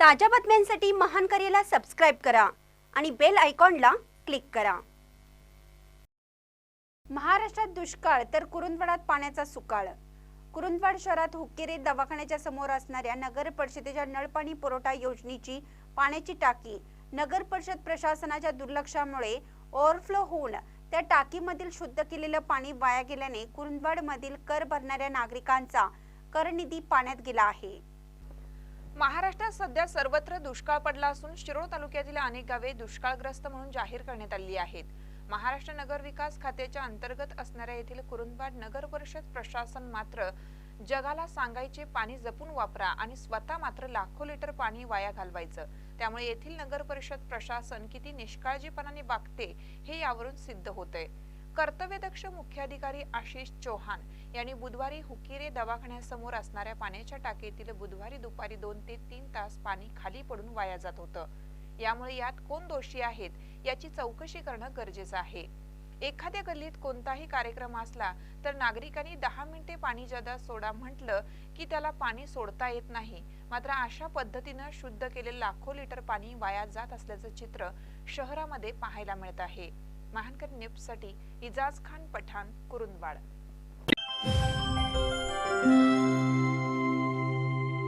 ताज्या बातम्यांसाठी महान करेला सबस्क्राईब करा आणि बेल आयकॉनला क्लिक करा. महाराष्ट्रात दुष्काळ तर कुरुंदवाडात पाण्याचा सुकाळ. कुरुंदवाड शहरात हुक्केरी दवाखान्याच्या समोर असणाऱ्या नगर परिषदेच्या नळपाणी पुरवठा योजनेची पाण्याची टाकी. नगर परिषद प्रशासनाच्या दुर्लक्षामुळे ओव्हरफ्लो होऊन त्या टाकीमधील शुद्ध केलेलं पाणी वाया गेल्याने कुरुंदवाडमधील कर भरणाऱ्या नागरिकांचा करनिधी पाण्यात गेला आहे. महाराष्ट्रात सध्या सर्वत्र दुष्काळ पडला असून शिरोळ तालुक्यातील अनेक गावे दुष्काळग्रस्त म्हणून जाहीर करण्यात आली आहेत. महाराष्ट्र नगर विकास खात्याच्या अंतर्गत असणाऱ्या येथील कुरुंदवाड नगर परिषद प्रशासन मात्र जगाला सांगायचे पाणी जपून वापरा आणि स्वतः मात्र लाखो लिटर पाणी वाया घालवायचं. त्यामुळे येथील नगर परिषद प्रशासन किती निष्काळजीपणाने वागते हे यावरून सिद्ध होतंय. कर्तव्यदक्ष मुख्याधिकारी आशिष चौहान यांनी बुधवारी हुकिरे दवाखान्यासमोर असणाऱ्या पाण्याच्या टाकीतील बुधवारी दुपारी दोन ते तीन तास पाणी खाली पडून वाया जात होतं. यामुळे यात कोण दोषी आहेत याची चौकशी करणं गरजेचं आहे. एखाद्या गल्लीत कोणताही कार्यक्रम असला तर नागरिकांनी दहा मिनिटे पाणी जादा सोडा म्हटलं की त्याला पाणी सोडता येत नाही. मात्र अशा पद्धतीनं शुद्ध केलेलं लाखो लिटर पाणी वाया जात असल्याचं चित्र शहरामध्ये पाहायला मिळत आहे. महानकर न्यूजसाठी इजाज खान पठाण कुरुंदवाड.